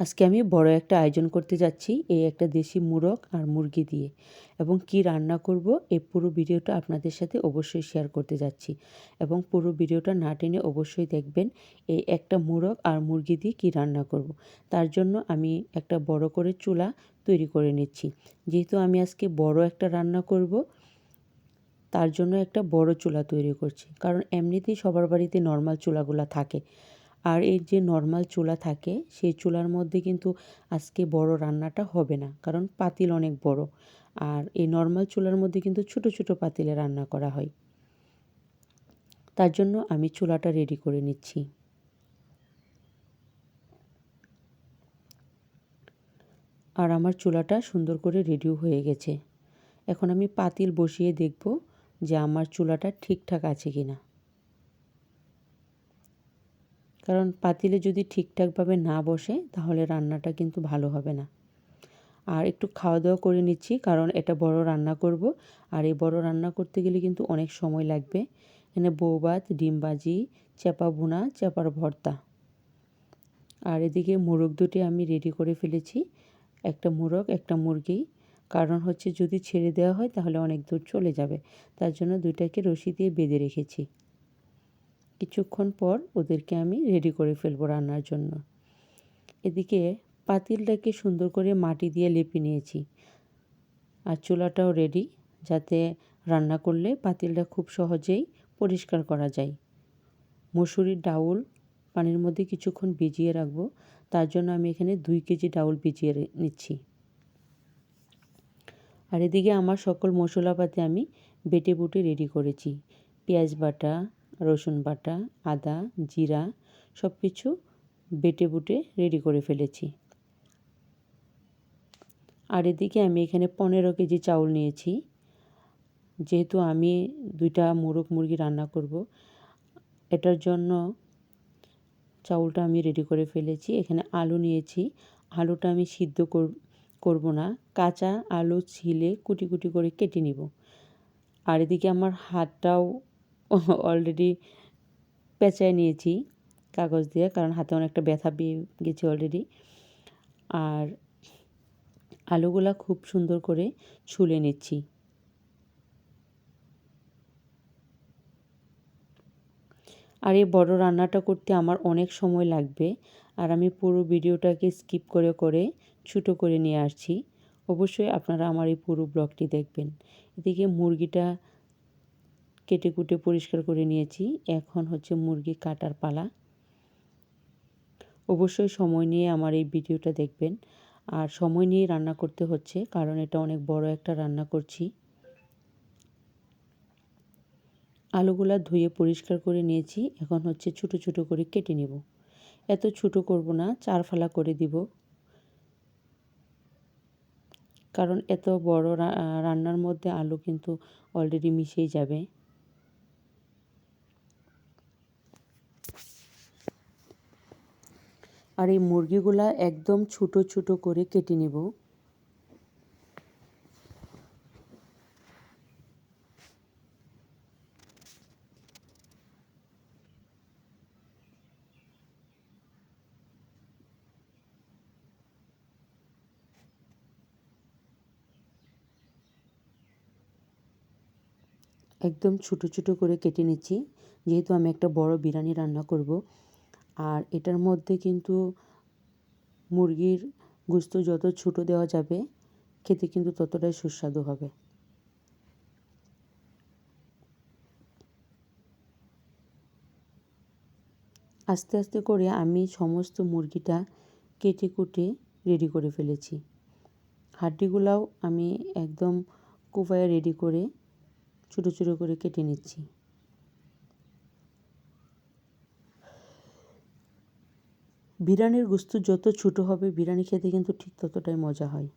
আজকে আমি বড় একটা আয়োজন করতে যাচ্ছি এই একটা দেশি মুরগ আর মুরগি দিয়ে। এবং কি রান্না করব এই পুরো ভিডিওটা আপনাদের সাথে অবশ্যই শেয়ার করতে যাচ্ছি। এবং পুরো ভিডিওটা না টেনে অবশ্যই দেখবেন এই একটা মুরগ আর মুরগি দিয়ে কি রান্না করব। তার জন্য আমি একটা বড় করে চুলা তৈরি করে নিচ্ছি। যেহেতু আমি আজকে বড় একটা রান্না করব, তার জন্য একটা বড় চুলা তৈরি করছি। কারণ এমনিতেই সবার বাড়িতে নর্মাল চুলাগুলো থাকে। আর এই যে নর্মাল চুলা থাকে, সেই চুলার মধ্যে কিন্তু আজকে বড় রান্নাটা হবে না, কারণ পাতিল অনেক বড়। আর এই নর্মাল চুলার মধ্যে কিন্তু ছোট ছোট পাতিলে রান্না করা হয়। তার জন্য আমি চুলাটা রেডি করে নিচ্ছি। আর আমার চুলাটা সুন্দর করে রেডিও হয়ে গেছে। এখন আমি পাতিল বসিয়ে দেখব যে আমার চুলাটা ঠিকঠাক আছে কি না কারণ পাতিলে যদি ঠিকঠাকভাবে না বসে, তাহলে রান্নাটা কিন্তু ভালো হবে না। আর একটু খাওয়া দাওয়া করে নিচ্ছি, কারণ এটা বড় রান্না করব। আর এই বড় রান্না করতে গেলে কিন্তু অনেক সময় লাগবে। এখানে বৌবাত ডিমবাজি চেপা ভুনা চেপার ভর্তা। আর এদিকে মোরগ দুটি আমি রেডি করে ফেলেছি। একটা মোরগ, একটা মুরগি। কারণ হচ্ছে যদি ছেড়ে দেওয়া হয়, তাহলে অনেক দূর চলে যাবে। তার জন্য দুইটাকে রশি দিয়ে বেঁধে রেখেছি। কিছুক্ষণ পর ওদেরকে আমি রেডি করে ফেলব রান্নার জন্য। এদিকে পাতিলটাকে সুন্দর করে মাটি দিয়ে লেপে নিয়েছি আর চুলাটাও রেডি যাতে রান্না করলে পাতিলটা খুব সহজেই পরিষ্কার করা যায়। মসুরির ডাউল পানির মধ্যে কিছুক্ষণ ভিজিয়ে রাখব, তার জন্য আমি এখানে দুই কেজি ডাউল ভিজিয়ে নিচ্ছি। আর এদিকে আমার সকল মশলাপাতি আমি বেটে বুটে রেডি করেছি। পেঁয়াজ বাটা রসুন বাটা, আদা, জিরা সব কিছু বেটে বুটে রেডি করে ফেলেছি। আর এদিকে আমি এখানে পনেরো কেজি চাউল নিয়েছি। যেহেতু আমি দুইটা মোরগ মুরগি রান্না করব, এটার জন্য চাউলটা আমি রেডি করে ফেলেছি। এখানে আলু নিয়েছি। আলুটা আমি সিদ্ধ করব না। কাঁচা আলু ছিলে কুটি কুটি করে কেটে নিব। আর এদিকে আমার হাতটাও অলরেডি পেঁচায় নিয়েছি কাগজ দিয়ে, কারণ হাতে অনেকটা ব্যথা পেয়ে গেছি অলরেডি আর আলুগুলা খুব সুন্দর করে ছুলে নিচ্ছি। আর এই বড় রান্নাটা করতে আমার অনেক সময় লাগবে, আর আমি পুরো ভিডিওটাকে স্কিপ করে করে ছোটো করে নিয়ে আসছি। অবশ্যই আপনারা আমার এই পুরো ব্লগটি দেখবেন। এদিকে মুরগিটা কেটে কুটে পরিষ্কার করে নিয়েছি। এখন হচ্ছে মুরগি কাটার পালা। অবশ্যই সময় নিয়ে আমার এই ভিডিওটা দেখবেন। আর সময় নিয়ে রান্না করতে হচ্ছে, কারণ এটা অনেক বড় একটা রান্না করছি। আলুগুলা ধুয়ে পরিষ্কার করে নিয়েছি, এখন হচ্ছে ছোটো ছোটো করে কেটে নেব। এত ছোটো করব না চার ফালা করে দিব। কারণ এত বড় রান্নার মধ্যে আলু কিন্তু অলরেডি মিশেই যাবে। আর এই মুরগিগুলা একদম ছোট ছোট করে কেটে নেব। একদম ছোটো ছোটো করে কেটে নিচ্ছি। যেহেতু আমি একটা বড় বিরিয়ানি রান্না করব আর এটার মধ্যে কিন্তু মুরগির গুস্ত যত ছোটো দেওয়া যাবে, খেতে কিন্তু ততটাই সুস্বাদু হবে। আস্তে আস্তে করে আমি সমস্ত মুরগিটা কেটে কুটে রেডি করে ফেলেছি। হাড্ডিগুলাও আমি একদম কুপায়ে রেডি করে ছোটো ছোটো করে কেটে নিচ্ছি। বিরিয়ানির গোস্ত যত ছোটো হবে, বিরিয়ানি খেতে কিন্তু ঠিক ততটাই মজা হয়।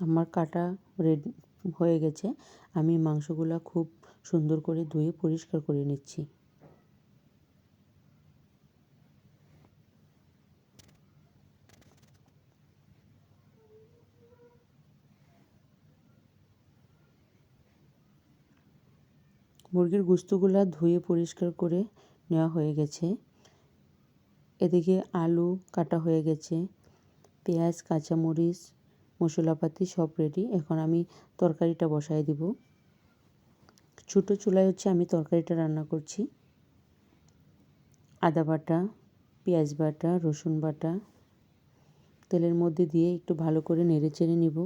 আমার কাটা রেড হয়ে গেছে। আমি মাংসগুলো খুব সুন্দর করে ধুয়ে পরিষ্কার করে নিচ্ছি। মুরগির গুস্তগুলা ধুয়ে পরিষ্কার করে নেওয়া হয়ে গেছে। এদিকে আলু কাটা হয়ে গেছে, পেঁয়াজ, কাঁচামরিচ, মশলাপাতি সব রেডি এখন আমি তরকারিটা বসায় দিব। ছোটো চুলায় হচ্ছে আমি তরকারিটা রান্না করছি। আদা বাটা, পেঁয়াজ বাটা, রসুন বাটা, তেলের মধ্যে দিয়ে একটু ভালো করে নেড়ে চেড়ে নিব।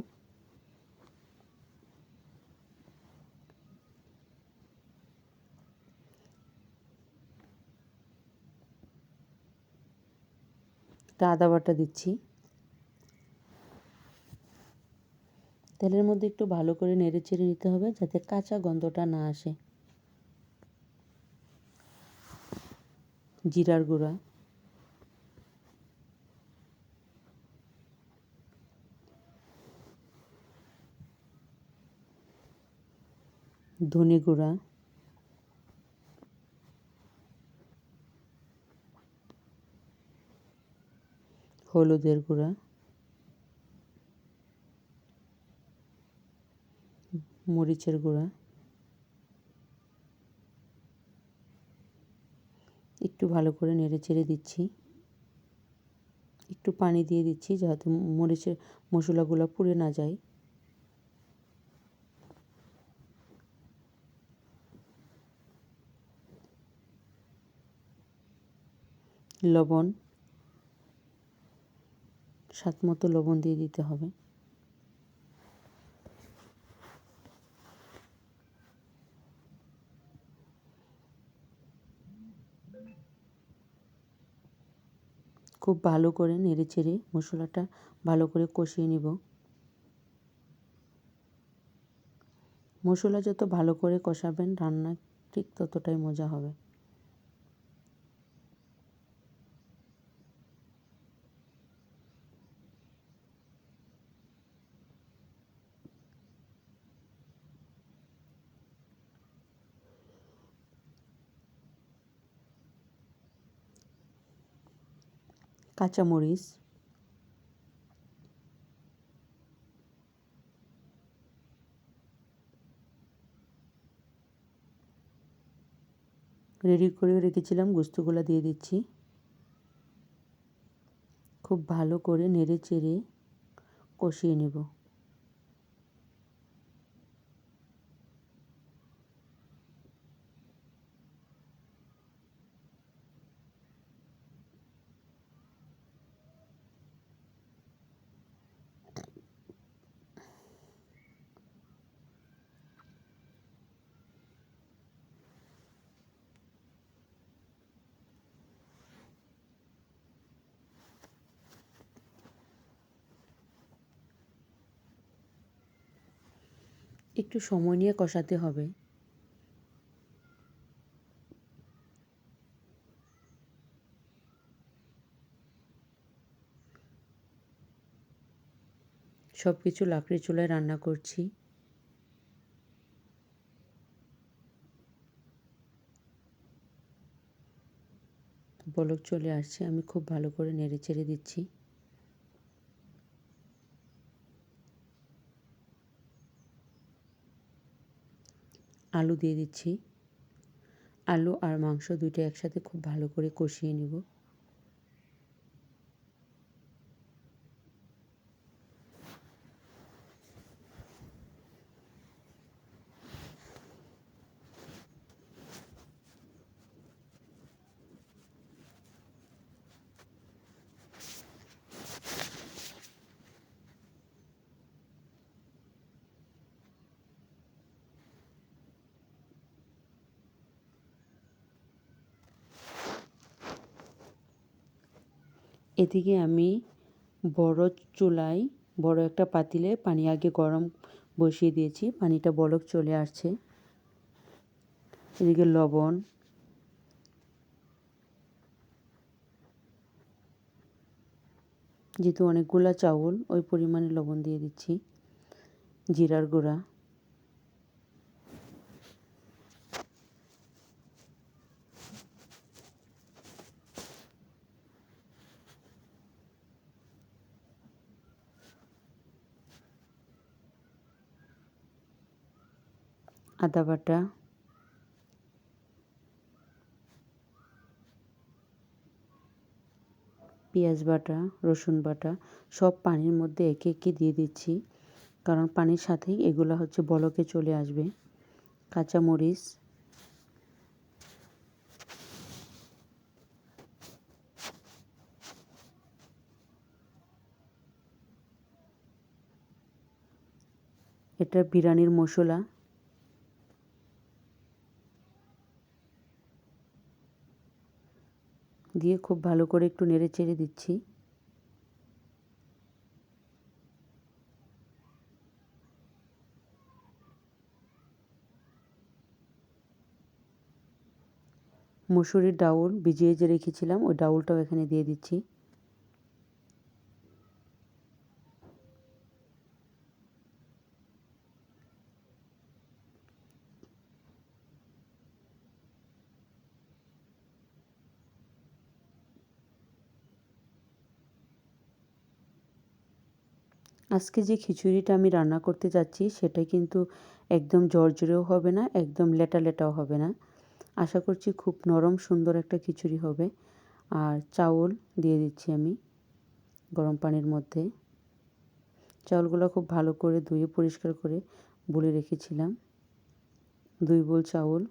আদা বাটা দিচ্ছি। তেলের মধ্যে একটু ভালো করে নেড়ে চেড়ে নিতে হবে যাতে কাঁচা গন্ধটা না আসে। জিরার গুঁড়া। ধনে গুঁড়া। হলুদের গুঁড়া, মরিচের গুঁড়া, একটু ভালো করে নেড়ে চেড়ে দিচ্ছি। একটু পানি দিয়ে দিচ্ছি যাতে মরিচের মশলাগুলো পুড়ে না যায়। লবণ স্বাদ মতো লবণ দিয়ে দিতে হবে। খুব ভালো করে নেড়ে চেড়ে মশলাটা ভালো করে কষিয়ে নিব। মশলা যত ভালো করে কষাবেন, রান্না ঠিক ততটাই মজা হবে। কাঁচামরিচ রেডি করে রেখেছিলাম গোস্তগুলো দিয়ে দিচ্ছি। খুব ভালো করে নেড়ে চেড়ে কষিয়ে নেব। একটু সময় নিয়ে কষাতে হবে। সব কিছু লাকড়ি চুলায় রান্না করছি। বলক চলে আসছে, আমি খুব ভালো করে নেড়ে চেড়ে দিচ্ছি। আলু দিয়ে দিচ্ছি। আলু আর মাংস দুইটা একসাথে খুব ভালো করে কষিয়ে নেব। এদিকে আমি বড় চুলায়, বড় একটা পাতিলে পানি আগে গরম বসিয়ে দিয়েছি, পানিটা বলক চলে আসছে। এদিকে লবণ, যেহেতু অনেকগুলা চাউল, ওই পরিমাণে লবণ দিয়ে দিচ্ছি, জিরার গুঁড়া। আদা বাটা পেঁয়াজ বাটা, রসুন বাটা, সব পানির মধ্যে একে একে দিয়ে দিচ্ছি। কারণ পানির সাথেই এগুলো হচ্ছে বলকে চলে আসবে। কাঁচামরিচ। এটা বিরিয়ানির মশলা। দিয়ে খুব ভালো করে একটু নেড়ে চেড়ে দিচ্ছি। মুসুরির ডাউল ভিজিয়ে যে রেখেছিলাম, ওই ডাউলটাও এখানে দিয়ে দিচ্ছি। আজকে যে খিচুড়িটা আমি রান্না করতে যাচ্ছি, সেটা কিন্তু একদম জর্জরেও হবে না, একদম লেটা লেটাও হবে না। আশা করছি খুব নরম সুন্দর একটা খিচুড়ি হবে। আর চাউল দিয়ে দিচ্ছি আমি গরম পানির মধ্যে। চাউলগুলো খুব ভালো করে ধুয়ে পরিষ্কার করে বলে রেখেছিলাম। দুই বোল চাউল।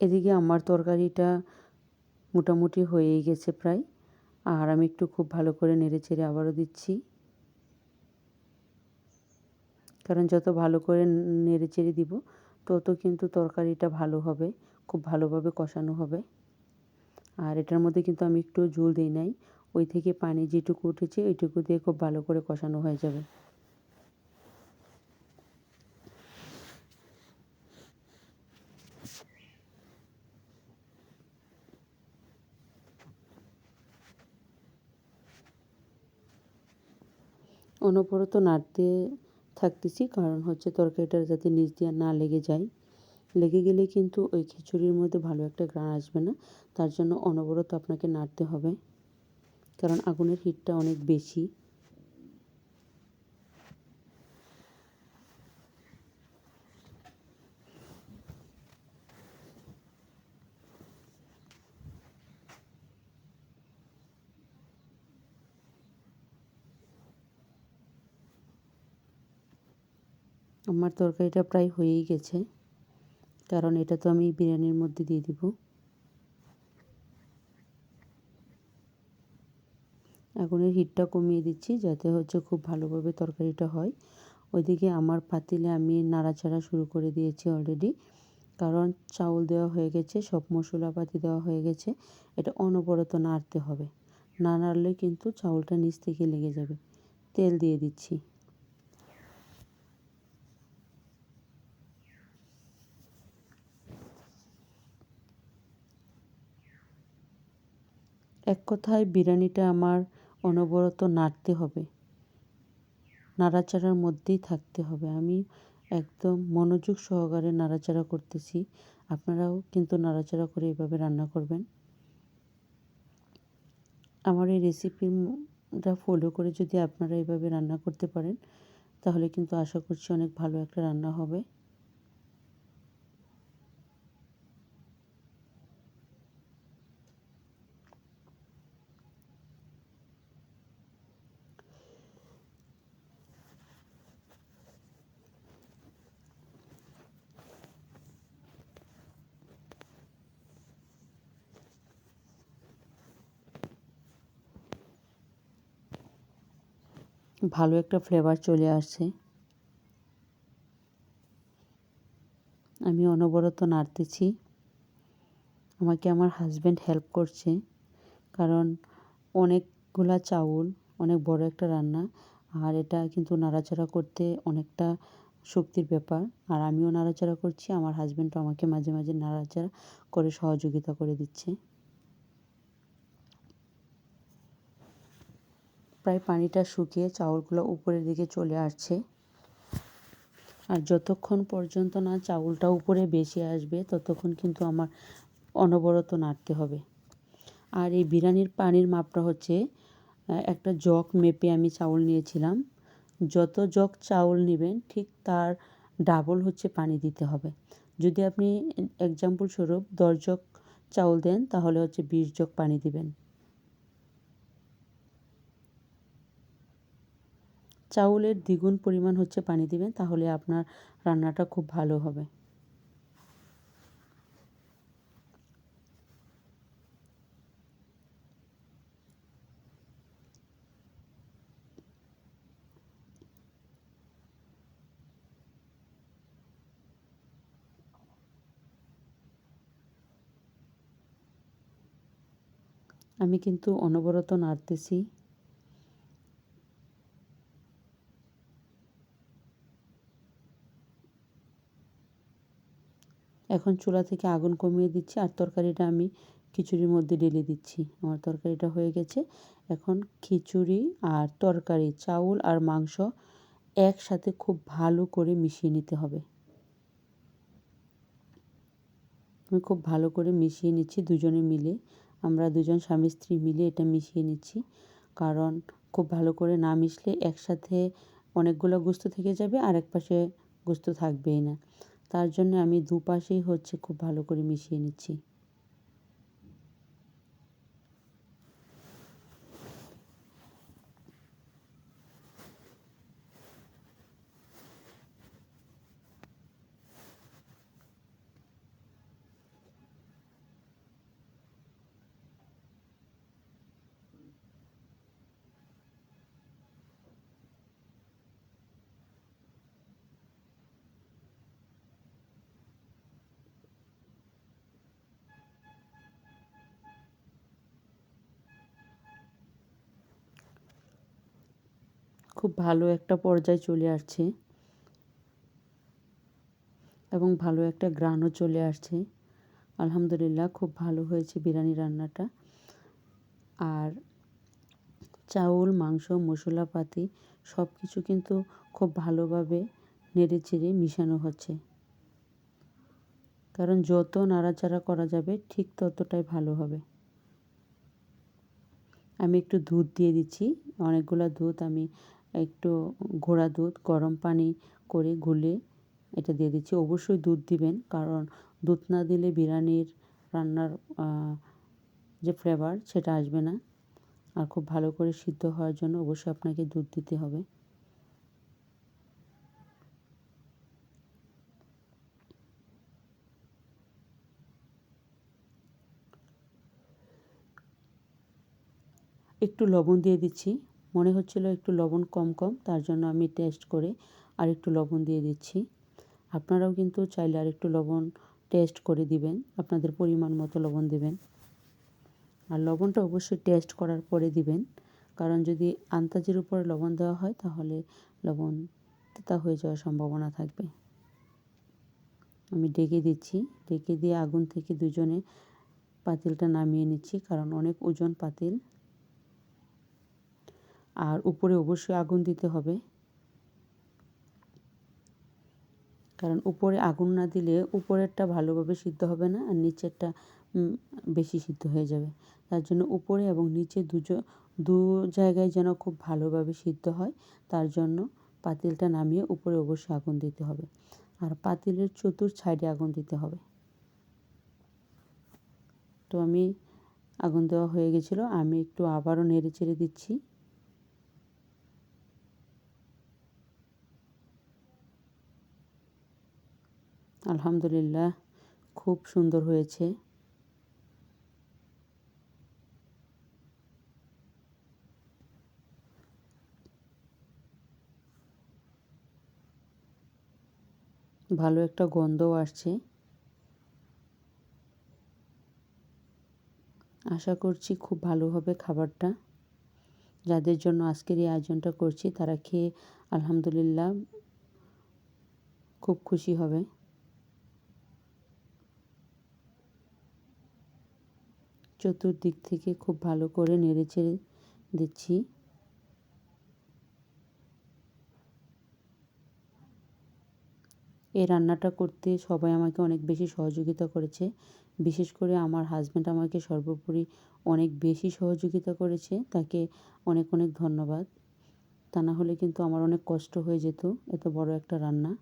এদিকে আমার তরকারিটা মোটামুটি হয়েই গেছে প্রায়। আর আমি একটু খুব ভালো করে নেড়ে চেড়ে আবারও দিচ্ছি। কারণ যত ভালো করে নেড়ে চেড়ে দিব, তত কিন্তু তরকারিটা ভালো হবে, খুব ভালোভাবে কষানো হবে। আর এটার মধ্যে কিন্তু আমি একটু ঝোল দিই নাই, ওই থেকে পানি যেটুকু উঠেছে, ওইটুকু দিয়ে খুব ভালো করে কষানো হয়ে যাবে। অনবরত নাড়তে থাকতেছি। কারণ হচ্ছে তরকারিটা যাতে নিচ দিয়ে না লেগে যায়। লেগে গেলে কিন্তু ওই খিচুড়ির মধ্যে ভালো একটা গ্রান আসবে না। তার জন্য অনবরত আপনাকে নাড়তে হবে। কারণ আগুনের হিটটা অনেক বেশি। আমার তরকারিটা প্রায় হয়েই গেছে। কারণ এটা তো আমি বিরিয়ানির মধ্যে দিয়ে দিব। আগুনের হিটটা কমিয়ে দিচ্ছি যাতে হচ্ছে খুব ভালোভাবে তরকারিটা হয়। ওইদিকে আমার পাতিলে আমি নাড়াচাড়া শুরু করে দিয়েছি অলরেডি কারণ চাউল দেওয়া হয়ে গেছে, সব মশলাপাতি দেওয়া হয়ে গেছে। এটা অনবরত নাড়তে হবে। না নাড়লে কিন্তু চাউলটা নিচ থেকে লেগে যাবে। তেল দিয়ে দিচ্ছি। এক কথায় বিরিয়ানিটা আমার অনবরত নাড়তে হবে। নাড়াচাড়ার মধ্যেই থাকতে হবে। আমি একদম মনোযোগ সহকারে নাড়াচাড়া করতেছি। আপনারাও কিন্তু নাড়াচাড়া করে এভাবে রান্না করবেন। আমার এই রেসিপিটা ফলো করে যদি আপনারা এভাবে রান্না করতে পারেন, তাহলে কিন্তু আশা করছি অনেক ভালো একটা রান্না হবে। ভালো একটা ফ্লেভার চলে আসছে। আমি অনবরত নাড়তেছি। আমাকে আমার হাজব্যান্ড হেল্প করছে। কারণ অনেকগুলা চাউল, অনেক বড় একটা রান্না, আর এটা কিন্তু নাড়াচাড়া করতে অনেকটা শক্তির ব্যাপার। আর আমিও নাড়াচাড়া করছি, আমার হাজব্যান্ডও আমাকে মাঝে মাঝে নাড়াচাড়া করে সহযোগিতা করে দিচ্ছে। প্রায় পানিটা শুকিয়ে চাউলগুলো উপরের দিকে চলে আসছে। আর যতক্ষণ পর্যন্ত না চাউলটা উপরে বেশি আসবে, ততক্ষণ কিন্তু আমার অনবরত নাড়তে হবে। আর এই বিরিয়ানির পানির মাপটা হচ্ছে একটা জগ মেপে আমি চাউল নিয়েছিলাম। যত জগ চাউল নেবেন, ঠিক তার ডাবল হচ্ছে পানি দিতে হবে। যদি আপনি এক্সাম্পল স্বরূপ দশ জগ চাউল দেন, তাহলে হচ্ছে বিশ জগ পানি দিবেন। চাউলের দ্বিগুণ পরিমাণ হচ্ছে পানি দিবেন, তাহলে আপনার রান্নাটা খুব ভালো হবে। আমি কিন্তু অনবরত নাড়তেছি। এখন চুলা থেকে আগুন কমিয়ে দিচ্ছি আর তরকারিটা আমি খিচুড়ির মধ্যে ঢেলে দিচ্ছি। আমার তরকারিটা হয়ে গেছে। এখন খিচুড়ি আর তরকারি, চাউল আর মাংস একসাথে খুব ভালো করে মিশিয়ে নিতে হবে। আমি খুব ভালো করে মিশিয়ে নিচ্ছি দুজনে মিলে। আমরা দুজন স্বামী স্ত্রী মিলে এটা মিশিয়ে নিচ্ছি। কারণ খুব ভালো করে না মিশলে একসাথে অনেকগুলো গোস্ত থেকে যাবে আর এক পাশে গোস্ত থাকবেই না। তার জন্য আমি দুপাশেই হচ্ছে খুব ভালো করে মিশিয়ে নিচ্ছি। খুব ভালো একটা পর্যায়ে চলে আসছে। এবং ভালো একটা গ্রানও চলে আসছে। আলহামদুলিল্লাহ খুব ভালো হয়েছে বিরিয়ানি রান্নাটা। আর চাউল, মাংস, মশলাপাতি সব কিছু কিন্তু খুব ভালোভাবে নেড়ে চেড়ে মিশানো হচ্ছে। কারণ যত নাড়াচাড়া করা যাবে ঠিক ততটাই ভালো হবে। আমি একটু দুধ দিয়ে দিচ্ছি। অনেকগুলো দুধ আমি একটু ঘোড়া দুধ, গরম পানি করে গুলে এটা দিয়ে দিচ্ছি। অবশ্যই দুধ দিবেন, কারণ দুধ না দিলে বিরিয়ানির রান্নার যে ফ্লেভার সেটা আসবে না। আর খুব ভালো করে সিদ্ধ হওয়ার জন্য অবশ্যই আপনাকে দুধ দিতে হবে। একটু লবণ দিয়ে দিচ্ছি। মনে হচ্ছিল একটু লবণ কম কম, তার জন্য আমি টেস্ট করে আর একটু লবণ দিয়ে দিচ্ছি। আপনারাও কিন্তু চাইলে আর একটু লবণ টেস্ট করে দিবেন, আপনাদের পরিমাণ মতো লবণ দিবেন। আর লবণটা অবশ্যই টেস্ট করার পরে দিবেন, কারণ যদি আন্তাজের উপরে লবণ দেওয়া হয়, তাহলে লবণ তেতা হয়ে যাওয়ার সম্ভাবনা থাকবে। আমি ডেকে দিচ্ছি, ডেকে দিয়ে আগুন থেকে দুজনে পাতিলটা নামিয়ে নিচ্ছি, কারণ অনেক ওজন পাতিল। আর উপরে অবশ্যই আগুন দিতে হবে। কারণ উপরে আগুন না দিলে উপরেরটা ভালোভাবে সিদ্ধ হবে না আর নিচেরটা বেশি সিদ্ধ হয়ে যাবে। তার জন্য উপরে এবং নিচে দুজো, দু জায়গায় যেন খুব ভালোভাবে সিদ্ধ হয়, তার জন্য পাতিলটা নামিয়ে উপরে অবশ্যই আগুন দিতে হবে। আর পাতিলের চতুর সাইডে আগুন দিতে হবে। তো আমি, আগুন দেওয়া হয়ে গেছিল, আমি একটু আবারও নেড়ে চেড়ে দিচ্ছি। আলহামদুলিল্লাহ, খুব সুন্দর হয়েছে। ভালো একটা গন্ধও আসছে। আশা করছি খুব ভালো হবে খাবারটা। যাদের জন্য আজকের এই আয়োজনটা করছি, তারা খেয়ে আলহামদুলিল্লাহ খুব খুশি হবে। চতুর্দিক থেকে খুব ভালো করে নেড়ে চেড়ে দিচ্ছি। এই রান্নাটা করতে সবাই আমাকে অনেক বেশি সহযোগিতা করেছে। বিশেষ করে আমার হাজব্যান্ড আমাকে সর্বোপরি অনেক বেশি সহযোগিতা করেছে। তাকে অনেক অনেক ধন্যবাদ। তা না হলে কিন্তু আমার অনেক কষ্ট হয়ে যেত, এত বড় একটা রান্না।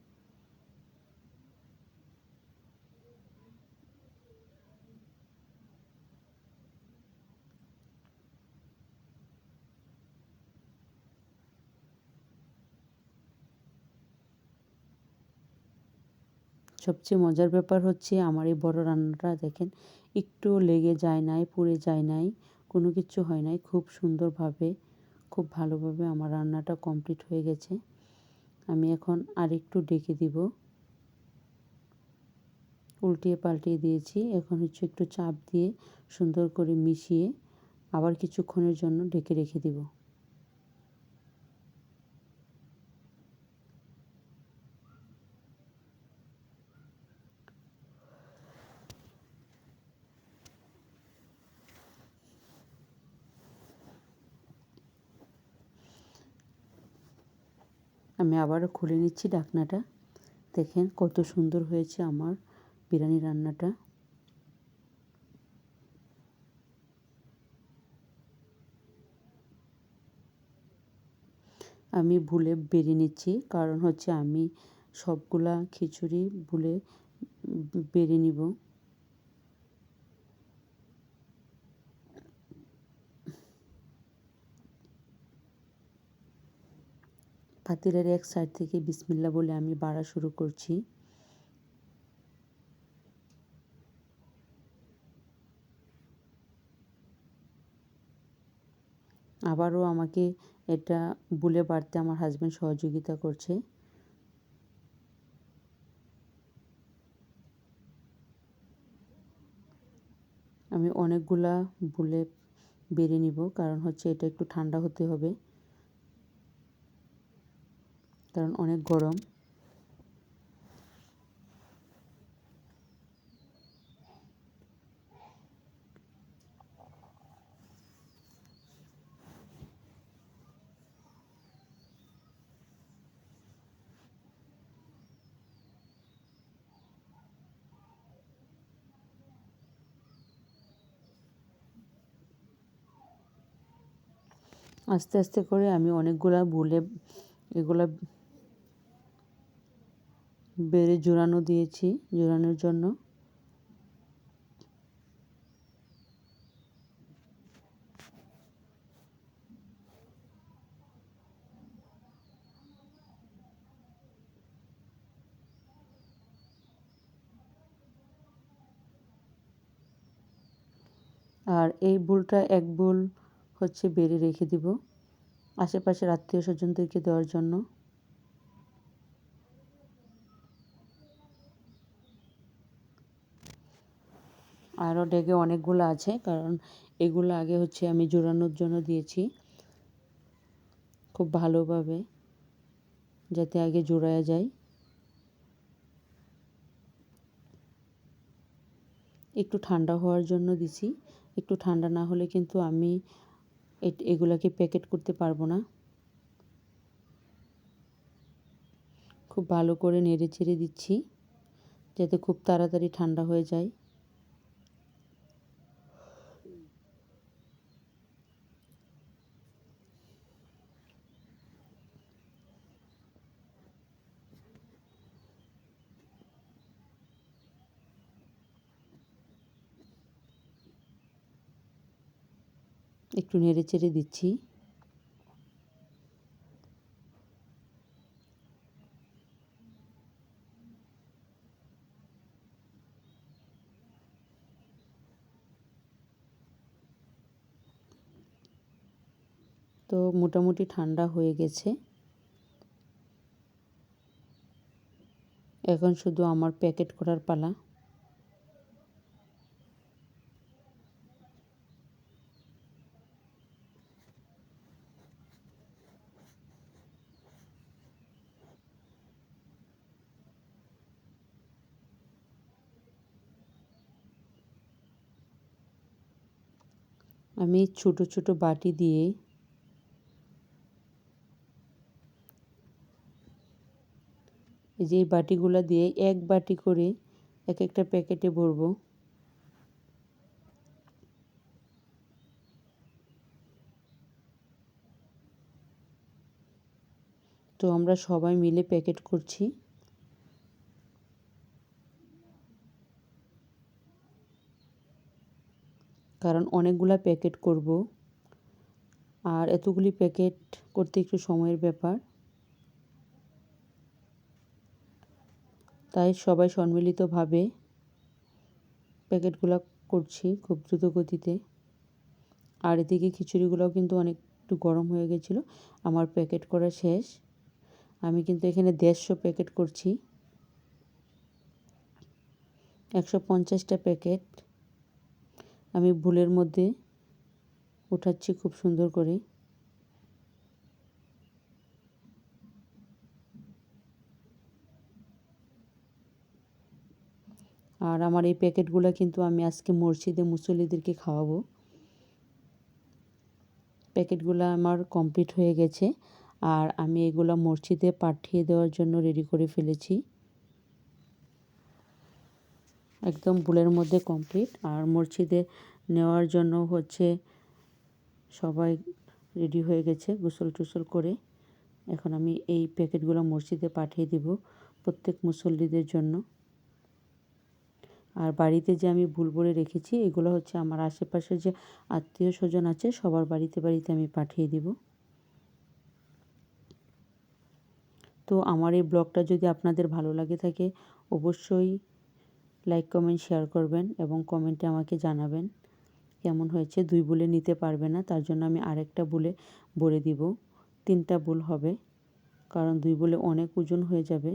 সবচেয়ে মজার ব্যাপার হচ্ছে আমার এই বড় রান্নাটা দেখেন, একটু লেগে যায় নাই, পুড়ে যায় নাই, কোনো কিছু হয় নাই। খুব সুন্দরভাবে, খুব ভালোভাবে আমার রান্নাটা কমপ্লিট হয়ে গেছে। আমি এখন আরেকটু ডেকে দিব। উল্টিয়ে পাল্টিয়ে দিয়েছি। এখন হচ্ছে একটু চাপ দিয়ে সুন্দর করে মিশিয়ে আবার কিছুক্ষণের জন্য ডেকে রেখে দিব। আমি আবারও খুলে নিচ্ছি ঢাকনাটা দেখেন কত সুন্দর হয়েছে আমার বিরিয়ানি রান্নাটা। আমি ভুলে বেরিয়ে নিচ্ছি, কারণ হচ্ছে আমি সবগুলা খিচুড়ি ভুলে বেরিয়ে নিব। পাতিলের এক সাইড থেকে বিসমিল্লা বলে আমি বাড়া শুরু করছি। আবারও আমাকে এটা বুলে বাড়তে আমার হাজব্যান্ড সহযোগিতা করছে। আমি অনেকগুলা বুলে বেড়ে নিব, কারণ হচ্ছে এটা একটু ঠান্ডা হতে হবে। কারণ অনেক গরম। আস্তে আস্তে করে আমি অনেকগুলা বুলে এগুলা বেড়ে জোড়ানো দিয়েছি জোড়ানোর জন্য। আর এই বুলটা এক বুল হচ্ছে বেড়ে রেখে দিব, আশেপাশের আত্মীয় স্বজনদেরকে দেওয়ার জন্য। আরও ডেগে অনেকগুলো আছে, কারণ এগুলো আগে হচ্ছে আমি জোড়ানোর জন্য দিয়েছি। খুব ভালোভাবে, যাতে আগে জোড়ায়া যায়। একটু ঠান্ডা হওয়ার জন্য দিছি। একটু ঠান্ডা না হলে কিন্তু আমি এগুলাকে প্যাকেট করতে পারব না। খুব ভালো করে নেড়ে চেড়ে দিচ্ছি, যাতে খুব তাড়াতাড়ি ঠান্ডা হয়ে যায়। একটু নেড়ে চেড়ে দিচ্ছি। তো মোটামুটি ঠান্ডা হয়ে গেছে। এখন শুধু আমার প্যাকেট করার পালা। আমি ছোট ছোট বাটি দিয়ে এই যে বাটিগুলো দিয়ে এক বাটি করে এক একটা প্যাকেটে ভরবো। তো আমরা সবাই মিলে প্যাকেট করছি। কারণ অনেকগুলা প্যাকেট করব। আর এতগুলি প্যাকেট করতে একটু সময়ের ব্যাপার। তাই সবাই সম্মিলিতভাবে প্যাকেটগুলো করছি খুব দ্রুত গতিতে আর এদিকে খিচুড়িগুলোও কিন্তু অনেক একটু গরম হয়ে গেছিল। আমার প্যাকেট করা শেষ। আমি কিন্তু এখানে দেড়শো প্যাকেট করছি। একশো পঞ্চাশটা প্যাকেট আমি ভুলের মধ্যে উঠাচ্ছি খুব সুন্দর করে। আর আমার এই প্যাকেটগুলো কিন্তু আমি আজকে মসজিদে মুসল্লিদেরকে খাওয়াবো। প্যাকেটগুলো আমার কমপ্লিট হয়ে গেছে। আর আমি এগুলো মসজিদে পাঠিয়ে দেওয়ার জন্য রেডি করে ফেলেছি। একদম বুলের মধ্যে কমপ্লিট আর মসজিদে নেওয়ার জন্য হচ্ছে সবাই রেডি হয়ে গেছে গোসল টুসল করে। এখন আমি এই প্যাকেটগুলো মসজিদে পাঠিয়ে দিব প্রত্যেক মুসল্লিদের জন্য। আর বাড়িতে যে আমি ভুল বলে রেখেছি, এগুলো হচ্ছে আমার আশেপাশে যে আত্মীয় স্বজন আছে, সবার বাড়িতে বাড়িতে আমি পাঠিয়ে দিব। তো আমার এই ব্লগটা যদি আপনাদের ভালো লাগে থাকে, অবশ্যই লাইক কমেন্ট শেয়ার করবেন এবং কমেন্টে আমাকে জানাবেন কেমন হয়েছে। দুই বলে নিতে পারবে না, তার জন্য আমি আরেকটা বুলে বলে দিব। তিনটা বুল হবে, কারণ দুই বলে অনেক ওজন হয়ে যাবে।